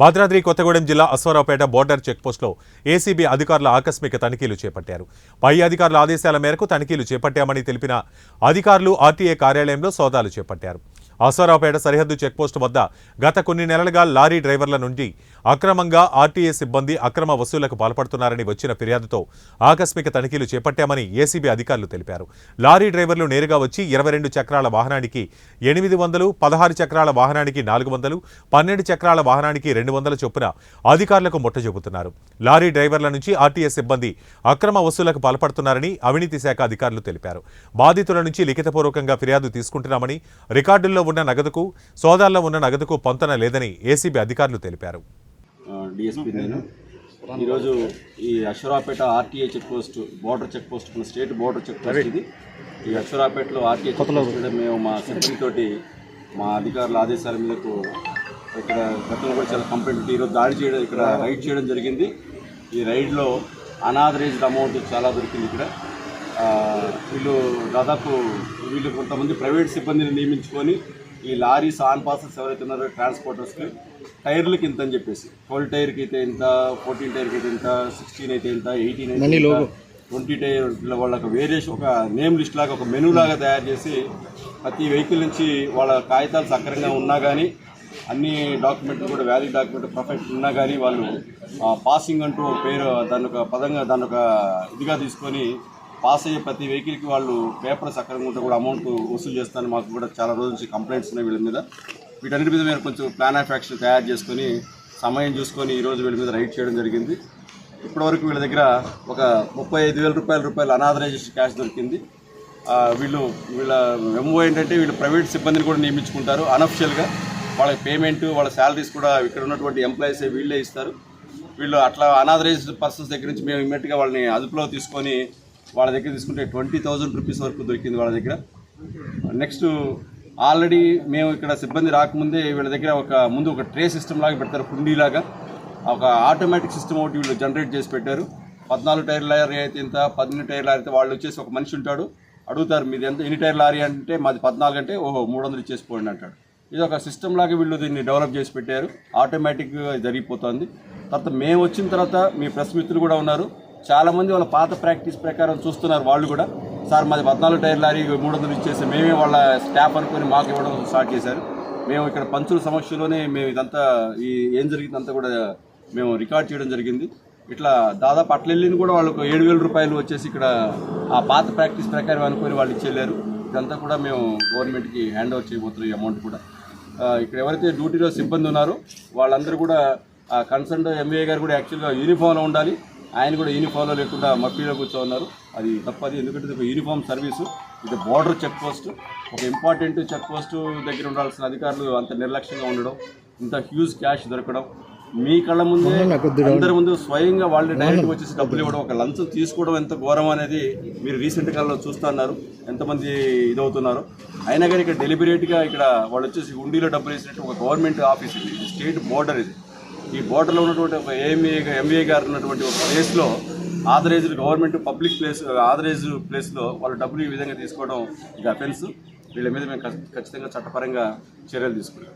భద్రాద్రి కొత్తగూడెం జిల్లా Aswaraopeta border చెక్పోస్టులో ACB అధికారుల ఆకస్మిక తనిఖీలు చేపట్టారు. పై అధికారుల ఆదేశాల మేరకు తనిఖీలు చేపట్టామని తెలిపిన అధికారులు ఆర్టీఏ కార్యాలయంలో సోదాలు చేపట్టారు. అసారాపేట సరిహద్దు చెక్పోస్టు వద్ద గత కొన్ని నెలలుగా లారీ డ్రైవర్ల నుండి అక్రమంగా ఆర్టీఏ సిబ్బంది అక్రమ వసూళ్ళకు పాల్పడుతున్నారని వచ్చిన ఫిర్యాదుతో ఆకస్మిక తనిఖీలు చేపట్టామని ఏసీబీ అధికారులు తెలిపారు. లారీ డ్రైవర్లు నేరుగా వచ్చి ఇరవై రెండు చక్రాల వాహనానికి ఎనిమిది వందలు పదహారు చక్రాల వాహనానికి నాలుగు వందలు పన్నెండు చక్రాల వాహనానికి రెండు వందల చొప్పున అధికారులకు ముట్ట చెబుతున్నారు లారీ డ్రైవర్ల నుంచి ఆర్టీఏ సిబ్బంది అక్రమ వసూళ్ళకు పాల్పడుతున్నారని అవినీతి శాఖ అధికారులు తెలిపారు. బాధితుల నుంచి లిఖితపూర్వకంగా ఫిర్యాదు తీసుకుంటున్నామని రికార్డుల్లో ఉన్న నగదుకు సోదాల్లో ఉన్న నగదుకు పొంతన లేదని ఏసీబీ అధికారులు తెలిపారు. డిఎస్పీ నేను. ఈరోజు ఈ Ashwarapeta RTA check post border check post మన స్టేట్ బోర్డర్ చెక్ పోస్ట్ ఇది. ఈ అశ్వరాపేటలో ఆర్టీఏ చెక్ పోస్ట్ మేము మా సిబ్బంది తోటి మా అధికారుల ఆదేశాల మేరకు ఇక్కడ గతంలో కూడా చాలా కంప్లైంట్ ఈరోజు దాడి చేయడం ఇక్కడ రైడ్ చేయడం జరిగింది. ఈ రైడ్లో అనాథరైజ్డ్ అమౌంట్ చాలా దొరికింది ఇక్కడ. వీళ్ళు దాదాపు వీళ్ళు కొంతమంది ప్రైవేట్ సిబ్బందిని నియమించుకొని ఈ లారీస్ ఆన్ పాసెస్ ఎవరైతే ఉన్నారో ట్రాన్స్పోర్టర్స్కి టైర్లకి ఇంత అని చెప్పేసి. ట్వెల్వ్ టైర్కి అయితే ఇంత ఫోర్టీన్ టైర్కి అయితే ఇంత సిక్స్టీన్ అయితే ఇంత ఎయిటీన్ అయితే ట్వంటీ టైర్ వాళ్ళకి వేరియేషన్ ఒక నేమ్ లిస్ట్ లాగా ఒక మెనూ లాగా తయారు చేసి ప్రతి వెహికల్ నుంచి వాళ్ళ కాగితాలు సక్రంగా ఉన్నా కానీ అన్ని డాక్యుమెంట్లు కూడా వ్యాలిడ్ డాక్యుమెంట్ పర్ఫెక్ట్ ఉన్నా కానీ వాళ్ళు పాసింగ్ అంటూ పేరు దాని ఒక పదంగా దాని ఒక ఇదిగా తీసుకొని పాస్ అయ్యే ప్రతి వెహికల్కి వాళ్ళు పేపర్ సక్రమంగా ఉంటే కూడా అమౌంట్ వసూలు చేస్తారని మాకు కూడా చాలా రోజుల నుంచి కంప్లైంట్స్ ఉన్నాయి వీళ్ళ మీద. వీటన్నిటి మీద మేము కొంచెం ప్లాన్ ఆఫ్ యాక్షన్ తయారు చేసుకొని సమయం చూసుకొని ఈరోజు వీళ్ళ మీద రైడ్ చేయడం జరిగింది. ఇప్పటివరకు వీళ్ళ దగ్గర ఒక ముప్పై ఐదు వేల రూపాయల రూపాయలు అనాథరైజేషన్ క్యాష్ దొరికింది. వీళ్ళు వీళ్ళ ఎంఓ ఏంటంటే వీళ్ళు ప్రైవేట్ సిబ్బందిని కూడా నియమించుకుంటారు అనఫిషియల్గా. వాళ్ళకి పేమెంట్ వాళ్ళ శాలరీస్ కూడా ఇక్కడ ఉన్నటువంటి ఎంప్లాయీస్ వీళ్ళే ఇస్తారు. వీళ్ళు అట్లా అనాథరైజ్డ్ పర్సన్స్ దగ్గర నుంచి మేము ఇమ్మీడియట్గా వాళ్ళని అదుపులో తీసుకొని వాళ్ళ దగ్గర తీసుకుంటే ట్వంటీ థౌజండ్ రూపీస్ వరకు దొరికింది వాళ్ళ దగ్గర. నెక్స్ట్ ఆల్రెడీ మేము ఇక్కడ సిబ్బంది రాకముందే వీళ్ళ దగ్గర ఒక ముందు ఒక ట్రే సిస్టమ్ లాగా పెడతారు కుండీలాగా ఒక ఆటోమేటిక్ సిస్టమ్ ఒకటి వీళ్ళు జనరేట్ చేసి పెట్టారు. పద్నాలుగు టైర్ లారీ అయితే ఇంత పన్నెండు టైర్ లారీ అయితే వాళ్ళు వచ్చేసి ఒక మనిషి ఉంటాడు. అడుగుతారు మీది ఎంత ఎన్ని టైర్ లారీ అంటే మాది పద్నాలుగు అంటే ఓహో మూడు వందలు ఇచ్చేసిపోండి అంటాడు. ఇది ఒక సిస్టమ్ లాగా వీళ్ళు దీన్ని డెవలప్ చేసి పెట్టారు. ఆటోమేటిక్గా జరిగిపోతుంది. తర్వాత మేము వచ్చిన తర్వాత మీ ప్రెస్ మిత్రులు కూడా ఉన్నారు. చాలామంది వాళ్ళ పాత ప్రాక్టీస్ ప్రకారం చూస్తున్నారు వాళ్ళు కూడా. సార్ మాది పద్నాలుగు టైర్ లారీ మూడు వందలు ఇచ్చేసి మేమే వాళ్ళ స్టాఫ్ అనుకొని మాకు ఇవ్వడం స్టార్ట్ చేశారు. మేము ఇక్కడ పంచుల సమక్షంలోనే మేము ఇదంతా ఈ ఏం జరిగిందంతా కూడా మేము రికార్డ్ చేయడం జరిగింది. ఇట్లా దాదాపు అట్లెళ్ళిని కూడా వాళ్ళకు ఏడు వేల రూపాయలు వచ్చేసి ఇక్కడ ఆ పాత ప్రాక్టీస్ ప్రకారం అనుకొని వాళ్ళు ఇచ్చేళ్ళారు. ఇదంతా కూడా మేము గవర్నమెంట్కి హ్యాండ్ ఓవర్ చేయబోతున్నాం ఈ అమౌంట్ కూడా. ఇక్కడ ఎవరైతే డ్యూటీలో సిబ్బంది ఉన్నారో వాళ్ళందరూ కూడా కన్సర్న్ ఎంఏ గారు కూడా యాక్చువల్గా యూనిఫామ్లో ఉండాలి. ఆయన కూడా యూనిఫామ్లో లేకుండా మఫీలో కూర్చో ఉన్నారు. అది తప్పది ఎందుకంటే ఒక యూనిఫామ్ సర్వీసు ఇది బార్డర్ చెక్ పోస్ట్ ఒక ఇంపార్టెంట్ చెక్ పోస్ట్ దగ్గర ఉండాల్సిన అధికారులు అంత నిర్లక్ష్యంగా ఉండడం ఇంత హ్యూజ్ క్యాష్ దొరకడం మీ కళ్ళ ముందే అందరి ముందు స్వయంగా వాళ్ళు డైరెక్ట్ వచ్చేసి డబ్బులు ఇవ్వడం ఒక లంచం తీసుకోవడం ఎంత ఘోరం అనేది మీరు రీసెంట్ కాలంలో చూస్తున్నారు ఎంతమంది ఇదవుతున్నారో. అయినా కానీ ఇక్కడ డెలిబరేట్గా ఇక్కడ వాళ్ళు వచ్చేసి హుండీలో డబ్బులు వేసినట్టు ఒక గవర్నమెంట్ ఆఫీస్ ఇది స్టేట్ బోర్డర్ ఇది. ఈ బోర్డర్లో ఉన్నటువంటి ఒక ఏఎంఏ ఎంఏ గారు ఉన్నటువంటి ఒక ప్లేస్లో authorised government public place authorised ప్లేస్లో వాళ్ళు డబ్బులు ఈ విధంగా తీసుకోవడం ఇది అఫెన్స్ వీళ్ళ మీద మేము ఖచ్చితంగా చట్టపరంగా చర్యలు తీసుకుంటాం.